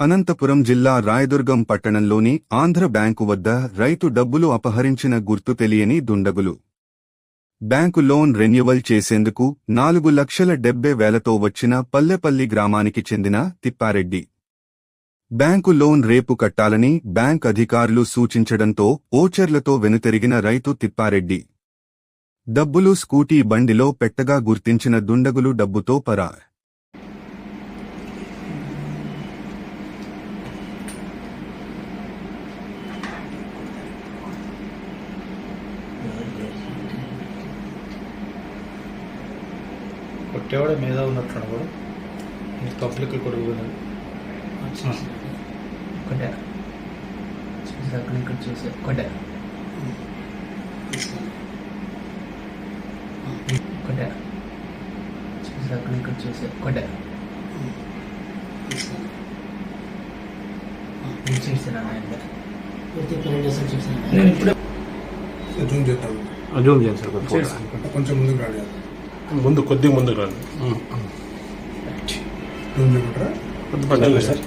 అనంతపురం జిల్లా రాయదుర్గం పట్టణంలోని ఆంధ్ర బ్యాంకు వద్ద రైతు డబ్బులు అపహరించిన గుర్తు తెలియని దుండగులు. బ్యాంకు లోన్ రెన్యువల్ చేసేందుకు నాలుగు లక్షల డెబ్బై వేలతో వచ్చిన పల్లెపల్లి గ్రామానికి చెందిన తిప్పారెడ్డి. బ్యాంకు లోన్ రేపు కట్టాలని బ్యాంక్ అధికారులు సూచించడంతో ఓచర్లతో వెనుతిరిగిన రైతు తిప్పారెడ్డి. డబ్బులు స్కూటీ బండిలో పెట్టగా గుర్తించిన దుండగులు డబ్బుతో పరా కొట్టేవాడే మీద ఉన్నట్టు కూడా పబ్లిక్ కొడుకు ఒకటే చూసి అక్కడ ఇక్కడ చూసి ఒకటే ఒకటే చూసి అక్కడ ఇక్కడ చూసి ఒకటే నేను చేసిన ఆయన నేను ఇప్పుడు జూమ్ చేస్తాను కొంచెం ముందుకు రాడు ముందు కొద్దిగా ముందుకు రండి. సార్